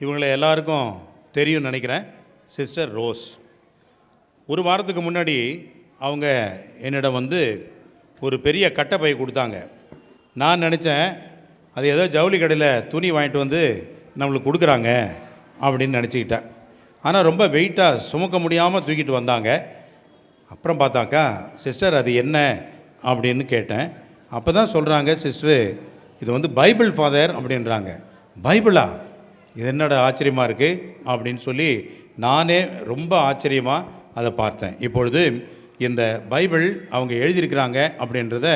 இவங்களை எல்லாருக்கும் தெரியும் நினைக்கிறேன். சிஸ்டர் ரோஸ் ஒரு வாரத்துக்கு முன்னாடி அவங்க என்னிடம் வந்து ஒரு பெரிய கட்டைப்பை கொடுத்தாங்க. நான் நினச்சேன் அது ஏதோ ஜவுளி கடையில் துணி வாங்கிட்டு வந்து நம்மளுக்கு கொடுக்குறாங்க அப்படின்னு நினச்சிக்கிட்டேன். ஆனால் ரொம்ப வெயிட்டாக சுமக்க முடியாமல் தூக்கிட்டு வந்தாங்க. அப்புறம் பார்த்தாக்கா சிஸ்டர் அது என்ன? அப்படின்னு கேட்டேன். அப்போ தான் சொல்கிறாங்க சிஸ்டரு இது வந்து பைபிள் ஃபாதர் அப்படின்றாங்க. பைபிளா இது என்னடா ஆச்சரியமாக இருக்குது அப்படின்னு சொல்லி நானே ரொம்ப ஆச்சரியமாக அதை பார்த்தேன். இப்பொழுது இந்த பைபிள் அவங்க எழுதியிருக்கிறாங்க அப்படின்றத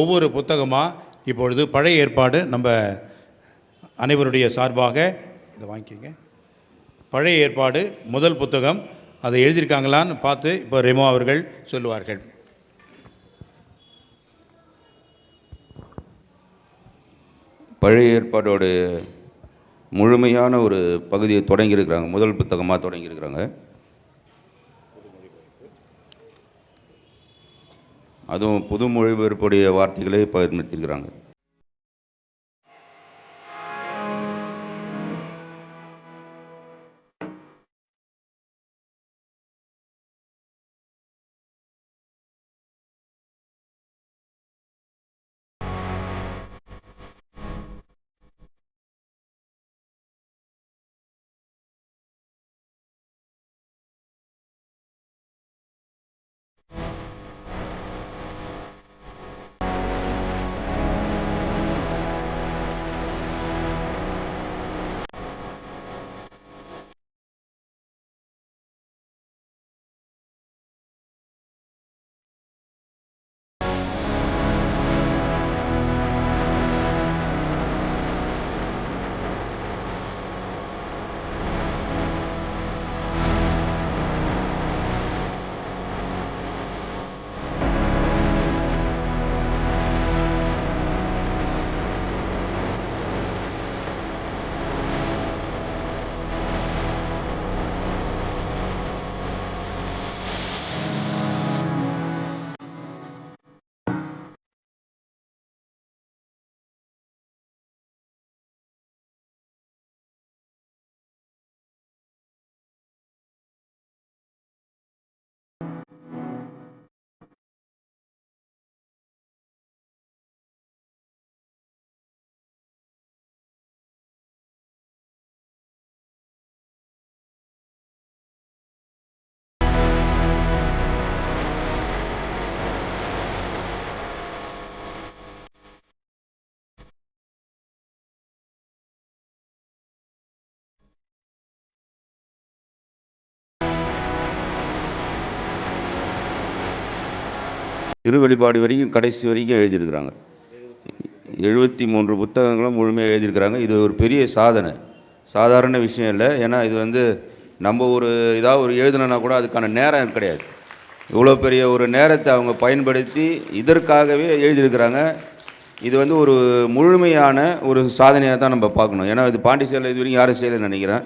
ஒவ்வொரு புத்தகமாக இப்பொழுது பழைய ஏற்பாடு நம்ம அனைவருடைய சார்பாக இதை வாங்கிக்கோங்க. பழைய ஏற்பாடு முதல் புத்தகம் அதை எழுதியிருக்காங்களான்னு பார்த்து இப்போ ரெமோ அவர்கள் சொல்லுவார்கள். பழைய ஏற்பாடோடு முழுமையான ஒரு பகுதியை தொடங்கியிருக்கிறாங்க. முதல் புத்தகமாக தொடங்கியிருக்கிறாங்க. அதுவும் புது மொழிபெயர்ப்புடைய வார்த்தைகளை பயன்படுத்தியிருக்கிறாங்க. திருவெளிப்பாடு வரைக்கும் கடைசி வரைக்கும் எழுதியிருக்கிறாங்க. எழுபத்தி மூன்று புத்தகங்களும் முழுமையாக எழுதியிருக்கிறாங்க. இது ஒரு பெரிய சாதனை. சாதாரண விஷயம் இல்லை. ஏன்னா இது வந்து நம்ம ஒரு இதாக ஒரு எழுதணுன்னா கூட அதுக்கான நேரம் கிடையாது. இவ்வளோ பெரிய ஒரு நேரத்தை அவங்க பயன்படுத்தி இதற்காகவே எழுதியிருக்கிறாங்க. இது வந்து ஒரு முழுமையான ஒரு சாதனையாக தான் நம்ம பார்க்கணும். ஏன்னா இது பாண்டிச்சேரியில் இது வரைக்கும் யாரும் செய்யலைன்னு நினைக்கிறேன்.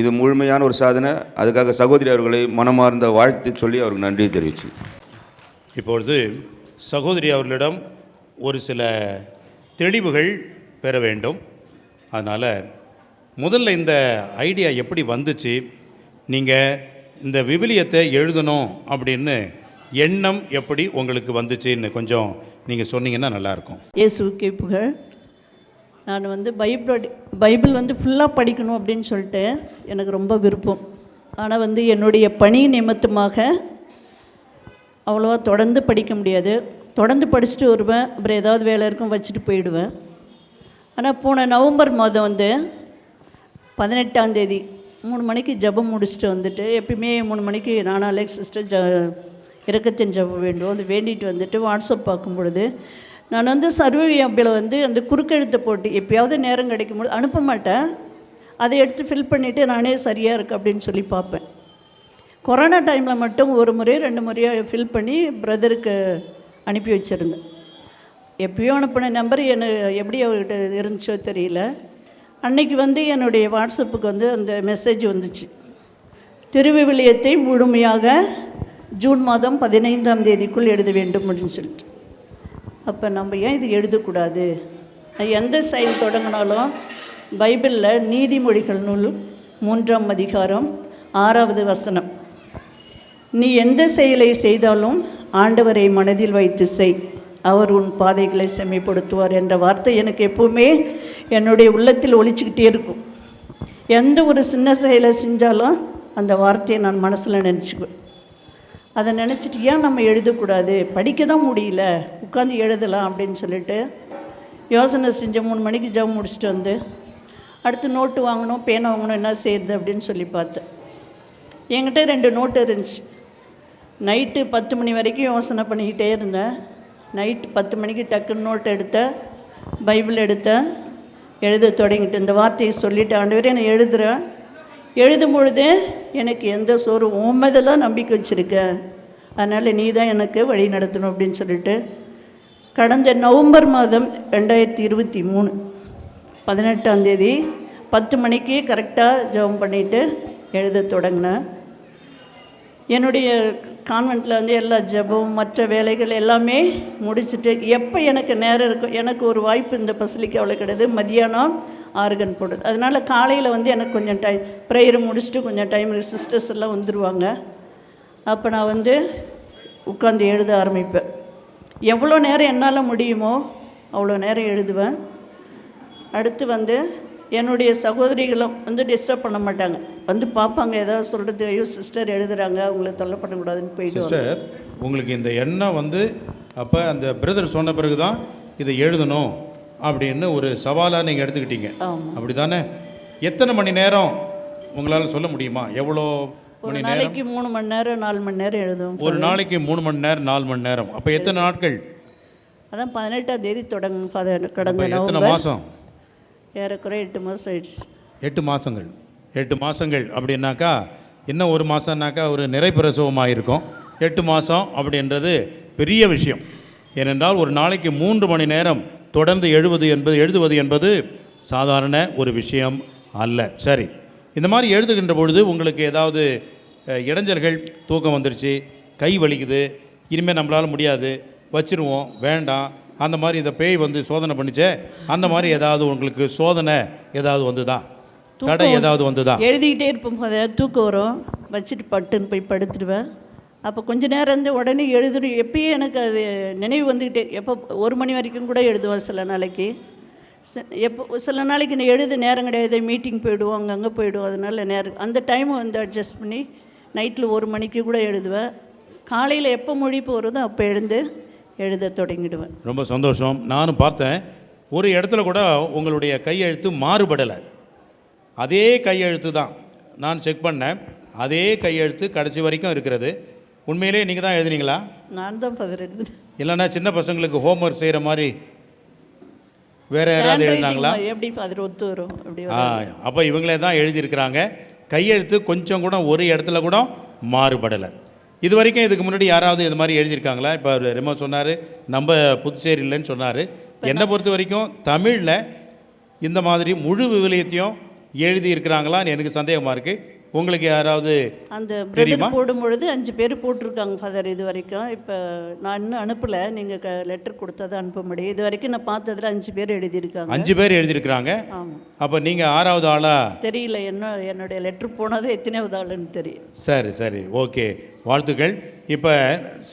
இது முழுமையான ஒரு சாதனை. அதுக்காக சகோதரி அவர்களை மனமார்ந்த வாழ்த்து சொல்லி அவருக்கு நன்றி தெரிவிச்சு. இப்பொழுது சகோதரி அவர்களிடம் ஒரு சில தெளிவுகள் பெற வேண்டும். அதனால் முதல்ல இந்த ஐடியா எப்படி வந்துச்சு? நீங்கள் இந்த விவிலியத்தை எழுதணும் அப்படின்னு எண்ணம் எப்படி உங்களுக்கு வந்துச்சுன்னு கொஞ்சம் நீங்கள் சொன்னீங்கன்னா நல்லாயிருக்கும். இயேசுக்கே புகழ். நான் வந்து பைபிள் பைபிள் வந்து ஃபுல்லாக படிக்கணும் அப்படின்னு சொல்லிட்டு எனக்கு ரொம்ப விருப்பம். ஆனால் வந்து என்னுடைய பணி நிமித்தமாக அவ்வளோவா தொடர்ந்து படிக்க முடியாது. தொடர்ந்து படிச்சுட்டு வருவேன். அப்புறம் ஏதாவது வேலை இருக்கும் வச்சுட்டு போயிடுவேன். ஆனால் போன நவம்பர் மாதம் வந்து பதினெட்டாம் தேதி மூணு மணிக்கு ஜெபம் முடிச்சுட்டு வந்துட்டு எப்பயுமே மூணு மணிக்கு நானும் அலெக்ஸ் சிஸ்டர் ஜ இறக்கத்தின் ஜெபம் வேண்டும். அது வேண்டிட்டு வந்துட்டு வாட்ஸ்அப் பார்க்கும் பொழுது நான் வந்து சர்வே வந்து அந்த குறுக்கெழுத்து போட்டு எப்பயாவது நேரம் கிடைக்கும் போது அனுப்ப மாட்டேன். அதை எடுத்து ஃபில் பண்ணிவிட்டு நானே சரியாக இருக்குது அப்படின்னு சொல்லி பார்ப்பேன். கொரோனா டைமில் மட்டும் ஒரு முறை ரெண்டு முறையாக ஃபில் பண்ணி பிரதருக்கு அனுப்பி வச்சுருந்தேன். எப்பயோ அனுப்பின நம்பர் என்ன எப்படி அவர்கிட்ட இருந்துச்சோ தெரியல. அன்னைக்கு வந்து என்னுடைய வாட்ஸ்அப்புக்கு வந்து அந்த மெசேஜ் வந்துச்சு. திருவிவிலியத்தை முழுமையாக ஜூன் மாதம் பதினைந்தாம் தேதிக்குள் எழுத வேண்டும் அப்படின்னு சொல்லிட்டு. அப்போ நம்ம ஏன் இது எழுதக்கூடாது? எந்த செயல் தொடங்கினாலும் பைபிளில் நீதிமொழிகள் நூல் மூன்றாம் அதிகாரம் ஆறாவது வசனம். நீ எந்த செயலை செய்தாலும் ஆண்டவரை மனதில் வைத்து செய். அவர் உன் பாதைகளை செம்மைப்படுத்துவார் என்ற வார்த்தை எனக்கு எப்பவுமே என்னுடைய உள்ளத்தில் ஒழிச்சிக்கிட்டே இருக்கும். எந்த ஒரு சின்ன செயலை செஞ்சாலும் அந்த வார்த்தையை நான் மனசில் நினச்சிக்குவேன். அதை நினச்சிட்டு ஏன் நம்ம எழுதக்கூடாது? படிக்க தான் முடியல. உட்காந்து எழுதலாம் அப்படின்னு சொல்லிட்டு யோசனை செஞ்ச மூணு மணிக்கு ஜம் முடிச்சுட்டு வந்து அடுத்து நோட்டு வாங்கணும் பேனை வாங்கணும் என்ன செய்யுது அப்படின்னு சொல்லி பார்த்தேன். என்கிட்ட ரெண்டு நோட்டு இருந்துச்சு. நைட்டு பத்து மணி வரைக்கும் யோசனை பண்ணிக்கிட்டே இருந்தேன். நைட்டு பத்து மணிக்கு டக்குன்னு நோட் எடுத்தேன் பைபிள் எடுத்தேன் எழுத தொடங்கிட்டு இந்த வார்த்தையை சொல்லிட்டு ஆண்டவரே நான் எழுதுகிறேன் எழுதும் பொழுதே எனக்கு எந்த சோறு உண்மைதெல்லாம் நம்பிக்கை வச்சுருக்க. அதனால் நீ தான் எனக்கு வழி நடத்தணும் அப்படின்னு சொல்லிட்டு கடந்த நவம்பர் மாதம் ரெண்டாயிரத்தி இருபத்தி மூணு பதினெட்டாம் தேதி பத்து மணிக்கு கரெக்டாக ஜெபம் பண்ணிவிட்டு எழுத தொடங்கினேன். என்னுடைய கான்வெண்ட்டில் வந்து எல்லா ஜெபம் மற்ற வேலைகள் எல்லாமே முடிச்சுட்டு எப்போ எனக்கு நேரம் இருக்கும் எனக்கு ஒரு வாய்ப்பு இந்த பசிலிக்காவில் கிடையாது. மதியானம் ஆர்கன் போடுது. அதனால் காலையில் வந்து எனக்கு கொஞ்சம் டைம் ப்ரேயர் முடிச்சுட்டு கொஞ்சம் டைம் சிஸ்டர்ஸ் எல்லாம் வந்துடுவாங்க அப்போ நான் வந்து உட்காந்து எழுத ஆரம்பிப்பேன். எவ்வளோ நேரம் என்னால் முடியுமோ அவ்வளோ நேரம் எழுதுவேன். அடுத்து வந்து என்னுடைய சகோதரிகளும் வந்து டிஸ்டர்ப் பண்ண மாட்டாங்க. வந்து பார்ப்பாங்க ஏதாவது சொல்கிறது ஐயோ சிஸ்டர் எழுதுறாங்க அவங்கள தொல்லை பண்ணக்கூடாதுன்னு போயிடுவாங்க சிஸ்டர் உங்களுக்கு இந்த எண்ணம் வந்து அப்போ அந்த பிரதர் சொன்ன பிறகு தான் இதை எழுதணும் அப்படின்னு ஒரு சவாலாக நீங்கள் எடுத்துக்கிட்டீங்க. அப்படி தானே எத்தனை மணி நேரம்? உங்களால் சொல்ல முடியுமா? எவ்வளோ மணி நாளைக்கு மூணு மணி நேரம் நாலு மணி நேரம் எழுதுவோம் ஒரு நாளைக்கு மூணு மணி நேரம் நாலு மணி நேரம். அப்போ எத்தனை நாட்கள்? அதான் பதினெட்டாம் தேதி தொடங்கும் கடந்த எத்தனை மாதம் ஏறக்குறைய எட்டு மாதம் ஆயிடுச்சு. எட்டு மாதங்கள் எட்டு மாதங்கள் அப்படின்னாக்கா இன்னும் ஒரு மாதம்னாக்கா ஒரு நிறைப்பிரசவமாக இருக்கும் எட்டு மாதம் அப்படின்றது பெரிய விஷயம். ஏனென்றால் ஒரு நாளைக்கு மூன்று மணி நேரம் தொடர்ந்து எழுவது என்பது எழுதுவது என்பது சாதாரண ஒரு விஷயம் அல்ல. சரி. இந்த மாதிரி எழுதுகின்ற பொழுது உங்களுக்கு ஏதாவது இடைஞ்சல்கள் தூக்கம் வந்துருச்சு கை வலிக்குது இனிமேல் நம்மளால் முடியாது வச்சுருவோம் வேண்டாம் அந்த மாதிரி இந்த பேய் வந்து சோதனை பண்ணிச்சே அந்த மாதிரி ஏதாவது உங்களுக்கு சோதனை ஏதாவது வந்துதா? தடை ஏதாவது வந்துதா? எழுதிக்கிட்டே இருப்போம் ஃபாதர் தூக்கம் வரும். வச்சுட்டு பட்டுன்னு போய் படுத்துடுவேன் அப்போ கொஞ்ச நேரம் இருந்து உடனே எழுதணும் எப்பயும் எனக்கு அது நினைவு வந்துக்கிட்டே எப்போ ஒரு மணி வரைக்கும் கூட எழுதுவேன் சில நாளைக்கு. ச- எப்போ சில நாளைக்கு நான் எழுத நேரம் கிடையாது மீட்டிங் போயிடுவோம் அங்கங்கே போயிடுவோம். அதனால நேரம் அந்த டைமை வந்து அட்ஜஸ்ட் பண்ணி நைட்டில் ஒரு மணிக்கு கூட எழுதுவேன். காலையில் எப்போ மொழிப்பு வருதோ அப்போ எழுந்து எழுத தொடங்கிடுவேன். ரொம்ப சந்தோஷம். நானும் பார்த்தேன் ஒரு இடத்துல கூட உங்களுடைய கையெழுத்து மாறுபடலை. அதே கையெழுத்து தான் நான் செக் பண்ணேன். அதே கையெழுத்து கடைசி வரைக்கும் இருக்கிறது. உண்மையிலே நீங்கள் தான் எழுதுனீங்களா? நான் தான் ஃபாதர் எழுது இல்லைன்னா சின்ன பசங்களுக்கு ஹோம்ஒர்க் செய்கிற மாதிரி வேற யாராவது எழுதினாங்களா? எப்படி ஃபாதர் ஒத்து வரும்? அப்படி ஆ அப்போ இவங்களே தான் எழுதியிருக்கிறாங்க. கையெழுத்து கொஞ்சம் கூட ஒரு இடத்துல கூட மாறுபடலை. இது வரைக்கும் இதுக்கு முன்னாடி யாராவது இது மாதிரி எழுதியிருக்காங்களா? இப்போ ரெமோ சொன்னார் நம்ம புதுச்சேரியிலன்னு சொன்னார். என்னை பொறுத்த வரைக்கும் தமிழில் இந்த மாதிரி முழு விவிலியத்தையும் எழுதியிருக்கிறாங்களான்னு எனக்கு சந்தேகமாக இருக்குது உங்களுக்கு யாராவது அந்த தெரியுமா? பிரதர் போடும் பொழுது அஞ்சு பேர் போட்டிருக்காங்க ஃபாதர் இது வரைக்கும் இப்போ நான் இன்னும் அனுப்பலை. நீங்கள் க லெட்டர் கொடுத்ததை அனுப்ப முடியும். இது வரைக்கும் நான் பார்த்ததுல அஞ்சு பேர் எழுதியிருக்காங்க. அஞ்சு பேர் எழுதியிருக்கிறாங்க. ஆமாம் அப்போ நீங்கள் ஆறாவது ஆளாக தெரியல என்ன என்னுடைய லெட்டர் போனது எத்தனையாவது ஆளுன்னு தெரியும். சரி சரி. ஓகே. வாழ்த்துக்கள். இப்போ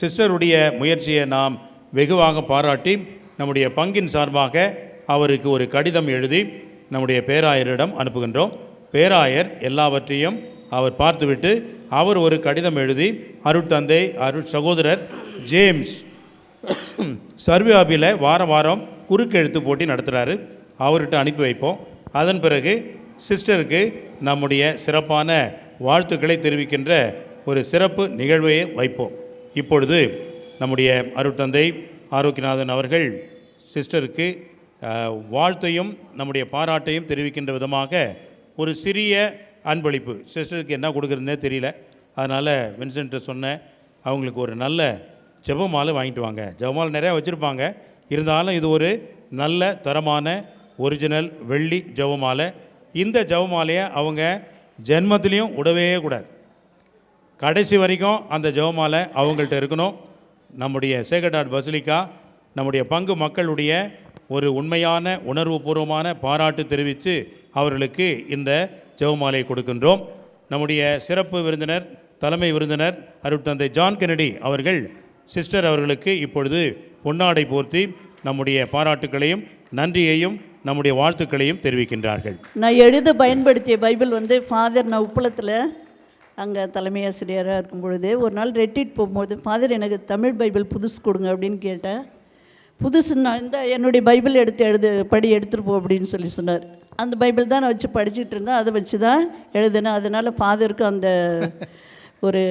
சிஸ்டருடைய முயற்சியை நாம் வெகுவாக பாராட்டி நம்முடைய பங்கின் சார்பாக அவருக்கு ஒரு கடிதம் எழுதி நம்முடைய பேராயரிடம் அனுப்புகின்றோம். பேராயர் எல்லாவற்றையும் அவர் பார்த்துவிட்டு அவர் ஒரு கடிதம் எழுதி அருட்தந்தை அருட் சகோதரர் ஜேம்ஸ் சர்வியாபியில் வாரம் வாரம் குறுக்கெழுத்து போட்டி நடத்துகிறாரு அவர்கிட்ட அனுப்பி வைப்போம். அதன் பிறகு சிஸ்டருக்கு நம்முடைய சிறப்பான வாழ்த்துக்களை தெரிவிக்கின்ற ஒரு சிறப்பு நிகழ்வையை வைப்போம். இப்பொழுது நம்முடைய அருட்தந்தை ஆரோக்கியநாதன் அவர்கள் சிஸ்டருக்கு வாழ்த்தையும் நம்முடைய பாராட்டையும் தெரிவிக்கின்ற விதமாக ஒரு சிறிய அன்பளிப்பு. சிஸ்டருக்கு என்ன கொடுக்குறதுனே தெரியல. அதனால் வின்சென்ட்டை சொன்னேன். அவங்களுக்கு ஒரு நல்ல ஜெபமாலை வாங்கிட்டு வாங்க. ஜெபமாலை நிறையா வச்சுருப்பாங்க. இருந்தாலும் இது ஒரு நல்ல தரமான ஒரிஜினல் வெள்ளி ஜெபமாலை. இந்த ஜெபமாலையை அவங்க ஜென்மத்திலையும் விடவே கூடாது. கடைசி வரைக்கும் அந்த ஜெபமாலை அவங்கள்ட்ட இருக்கணும். நம்முடைய சேகடாட் பசிலிக்கா நம்முடைய பங்கு மக்களுடைய ஒரு உண்மையான உணர்வுபூர்வமான பாராட்டு தெரிவித்து அவர்களுக்கு இந்த ஜெபமாலை கொடுக்கின்றோம். நம்முடைய சிறப்பு விருந்தினர் தலைமை விருந்தினர் அருட்தந்தை ஜான் கெனடி அவர்கள் சிஸ்டர் அவர்களுக்கு இப்பொழுது பொன்னாடை போர்த்தி நம்முடைய பாராட்டுக்களையும் நன்றியையும் நம்முடைய வாழ்த்துக்களையும் தெரிவிக்கின்றார்கள். நான் எழுத பயன்படுத்திய பைபிள் வந்து ஃபாதர் நான் உப்பளத்தில் அங்கே தலைமை ஆசிரியராக இருக்கும் பொழுது ஒரு நாள் ரெட்டிட் போகும்போது ஃபாதர் எனக்கு தமிழ் பைபிள் புதுசு கொடுங்க அப்படின்னு கேட்டேன். புதுசு நான் இந்த என்னுடைய பைபிள் எடுத்து எழுது படி எடுத்துகிட்டு போ அப்படின்னு சொல்லி சொன்னார். அந்த பைபிள் தான் நான் வச்சு படிச்சுட்டு இருந்தேன். அதை வச்சு தான் எழுதினேன். அதனால் ஃபாதருக்கு அந்த ஒரு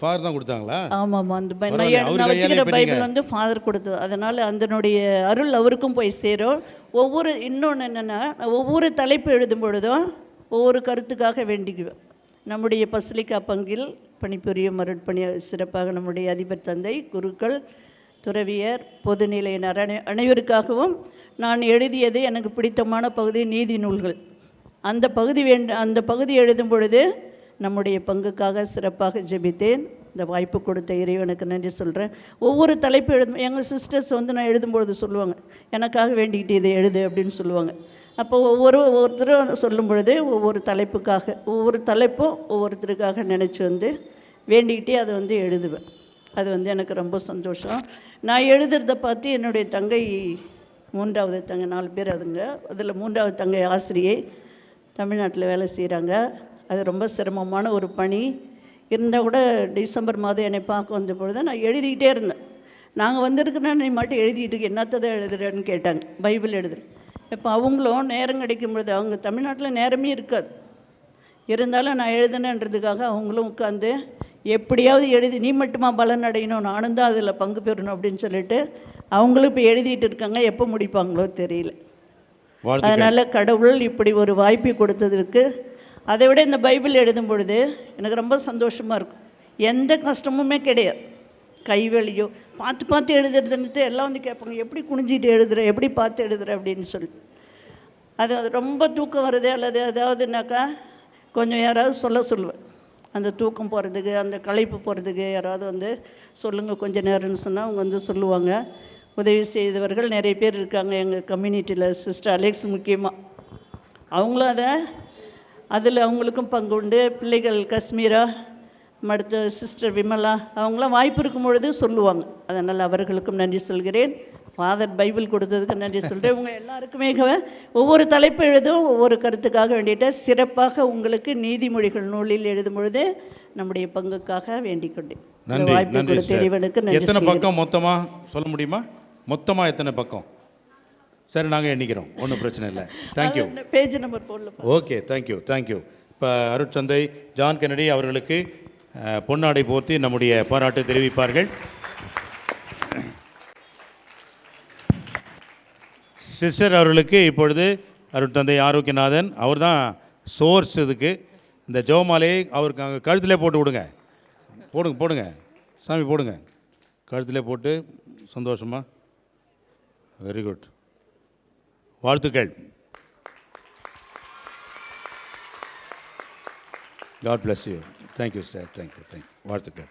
ஃபாதர் தான் கொடுத்தாங்களா? ஆமாம் அந்த பை- நான் வச்சுக்கிற பைபிள் வந்து ஃபாதர் கொடுத்தது. அதனால் அதனுடைய அருள் அவருக்கும் போய் சேரும். ஒவ்வொரு இன்னொன்று என்னென்னா ஒவ்வொரு தலைப்பு எழுதும் பொழுதும் ஒவ்வொரு கருத்துக்காக வேண்டிக்குவேன். நம்முடைய பசிலிக்கா பங்கில் பணிபுரியும் அருட்பணி சிறப்பாக நம்முடைய அதிபர் தந்தை குருக்கள் துறவியர் பொதுநிலையினர் அனை அனைவருக்காகவும் நான் எழுதியது எனக்கு பிடித்தமான பகுதி நீதி நூல்கள். அந்த பகுதி வேண்ட அந்த பகுதி எழுதும் பொழுது நம்முடைய பங்குக்காக சிறப்பாக ஜெபித்தேன். இந்த வாய்ப்பு கொடுத்த இறைவனுக்கு நன்றி சொல்கிறேன் ஒவ்வொரு தலைப்பு எழுதும் எங்கள் சிஸ்டர்ஸ் வந்து நான் எழுதும்பொழுது சொல்லுவாங்க எனக்காக வேண்டிக்கிட்டு இதை எழுது அப்படின்னு சொல்லுவாங்க. அப்போ ஒவ்வொரு ஒவ்வொருத்தரும் சொல்லும் பொழுது ஒவ்வொரு தலைப்புக்காக ஒவ்வொரு தலைப்பும் ஒவ்வொருத்தருக்காக நினச்சி வந்து வேண்டிக்கிட்டே அதை வந்து எழுதுவேன். அது வந்து எனக்கு ரொம்ப சந்தோஷம். நான் எழுதுறத பார்த்து என்னுடைய தங்கை மூன்றாவது தங்கை நாலு பேர் அதுங்க. அதில் மூன்றாவது தங்கை ஆசிரியை தமிழ்நாட்டில் வேலை செய்கிறாங்க அது ரொம்ப சிரமமான ஒரு பணி. இருந்தால் கூட டிசம்பர் மாதம் என்னை பார்க்க வந்த பொழுது நான் எழுதிக்கிட்டே இருந்தேன். நாங்கள் வந்திருக்கோன்னா நீ மட்டும் எழுதிட்டு என்னத்தை தான் எழுதுறேன்னு கேட்டாங்க. பைபிள் எழுதுறேன். இப்போ அவங்களும் நேரம் கிடைக்கும் பொழுது அவங்க தமிழ்நாட்டில் நேரமே இருக்காது. இருந்தாலும் நான் எழுதுனேன்றதுக்காக அவங்களும் உட்காந்து எப்படியாவது எழுதி நீ மட்டுமா பலன் அடையணும்? நானும் தான் அதில் பங்கு பெறணும் அப்படின்னு சொல்லிட்டு அவங்களும் இப்போ எழுதிட்டு இருக்காங்க. எப்போ முடிப்பாங்களோ தெரியல. அதனால் கடவுள் இப்படி ஒரு வாய்ப்பை கொடுத்ததற்கு அதை விட இந்த பைபிள் எழுதும் பொழுது எனக்கு ரொம்ப சந்தோஷமாக இருக்கும். எந்த கஷ்டமுமே கிடையாது. கைவெளியோ பார்த்து பார்த்து எழுதுறதுன்னுட்டு எல்லாம் வந்து கேட்பாங்க எப்படி குனிஞ்சிட்டு எழுதுற எப்படி பார்த்து எழுதுற? அப்படின்னு சொல்லி. அது அது ரொம்ப தூக்கம் வருது அல்லது ஏதாவதுனாக்கா கொஞ்சம் யாராவது சொல்ல சொல்லுவேன். அந்த தூக்கம் போகிறதுக்கு அந்த களைப்பு போகிறதுக்கு யாராவது வந்து சொல்லுங்கள் கொஞ்ச நேரம்னு சொன்னால் அவங்க வந்து சொல்லுவாங்க. உதவி செய்தவர்கள் நிறைய பேர் இருக்காங்க எங்கள் கம்யூனிட்டியில் சிஸ்டர் அலெக்ஸ் முக்கியமாக அவங்களும் அதை அதில் அவங்களுக்கும் பங்கு உண்டு. பிள்ளைகள் காஷ்மீரா அடுத்த சிஸ்டர் விமலா அவங்களாம் வாய்ப்பு இருக்கும் பொழுது சொல்லுவாங்க. அதனால் அவர்களுக்கும் நன்றி சொல்கிறேன். ஃபாதர் பைபிள் கொடுத்ததுக்கு நன்றி சொல்கிறேன் உங்கள் எல்லாருக்குமே ஒவ்வொரு தலைப்பு எழுதும் ஒவ்வொரு கருத்துக்காக வேண்டிட்டு சிறப்பாக உங்களுக்கு நீதிமொழிகள் நூலில் எழுதும் பொழுது நம்முடைய பங்குக்காக வேண்டிக் கொண்டேன் வாய்ப்பை கொடுத்த. இறைவனுக்கு நன்றி எத்தனை. பக்கம் மொத்தமாக சொல்ல முடியுமா? மொத்தமாக எத்தனை பக்கம்? சரி நாங்கள் எண்ணிக்கிறோம். ஒன்றும் பிரச்சனை இல்லை. தேங்க்யூ பேஜ் நம்பர் போடல. Okay thank you thank you இப்போ அருட்சந்தை ஜான் கெனடி அவர்களுக்கு பொன்னாடை போர்த்தி நம்முடைய பாராட்டு தெரிவிப்பார்கள். சிஸ்டர் அவர்களுக்கு இப்பொழுது அருள் தந்தை ஆரோக்கியநாதன் அவர் தான் சோர்ஸ் இதுக்கு. இந்த ஜோமாலையை அவருக்கு அங்கே கழுத்திலே போட்டு விடுங்க. போடுங்க போடுங்க. சாமி போடுங்க. கழுத்திலே போட்டு சந்தோஷமாக வெரி குட் வாழ்த்துக்கள். God bless you thank you sir thank you thank you வாழ்த்துக்கள்